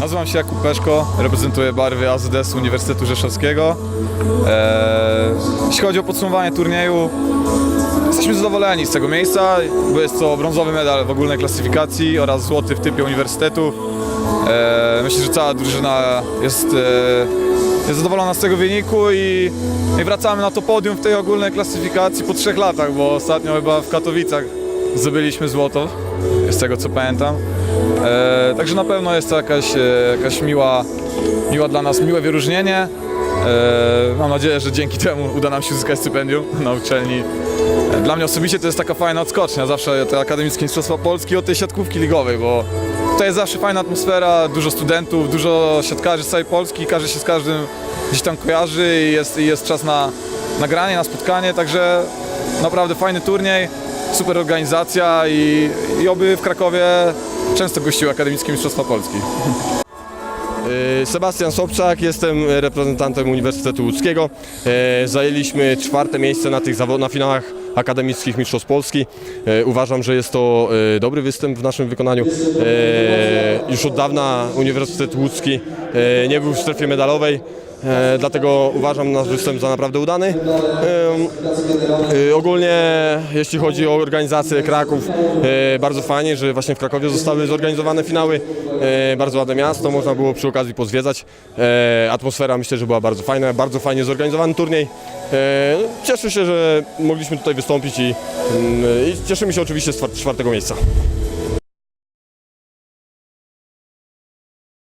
Nazywam się Jakub Peszko, reprezentuję barwy AZS Uniwersytetu Rzeszowskiego. Eee, jeśli chodzi o podsumowanie turnieju, jesteśmy zadowoleni z tego miejsca, bo jest to brązowy medal w ogólnej klasyfikacji oraz złoty w typie uniwersytetu. Eee, myślę, że cała drużyna jest, e, jest zadowolona z tego wyniku i, i wracamy na to podium w tej ogólnej klasyfikacji po trzech latach, bo ostatnio chyba w Katowicach zdobyliśmy złoto, z tego co pamiętam. E, także na pewno jest to jakaś, e, jakaś miła, miła dla nas, miłe wyróżnienie. E, mam nadzieję, że dzięki temu uda nam się uzyskać stypendium na uczelni. Dla mnie osobiście to jest taka fajna odskocznia, zawsze te akademickie mistrzostwa Polski od tej siatkówki ligowej, bo tutaj jest zawsze fajna atmosfera, dużo studentów, dużo siatkarzy z całej Polski, każdy się z każdym gdzieś tam kojarzy i jest, i jest czas na nagranie, na spotkanie, także naprawdę fajny turniej super organizacja i, i oby w Krakowie często gościły Akademickie Mistrzostwa Polski. E, Sebastian Sobczak, jestem reprezentantem Uniwersytetu Łódzkiego. E, Zajęliśmy czwarte miejsce na tych zawo- na finałach akademickich Mistrzostw Polski. E, Uważam, że jest to dobry występ w naszym wykonaniu. Już od dawna Uniwersytet Łódzki nie był w strefie medalowej. E, dlatego uważam nasz występ za naprawdę udany. E, ogólnie jeśli chodzi o organizację Kraków, e, bardzo fajnie, że właśnie w Krakowie zostały zorganizowane finały. E, bardzo ładne miasto, można było przy okazji pozwiedzać. Atmosfera myślę, że była bardzo fajna, bardzo fajnie zorganizowany turniej. Cieszę się, że mogliśmy tutaj wystąpić i, mm, i cieszymy się oczywiście z czwar- czwartego miejsca.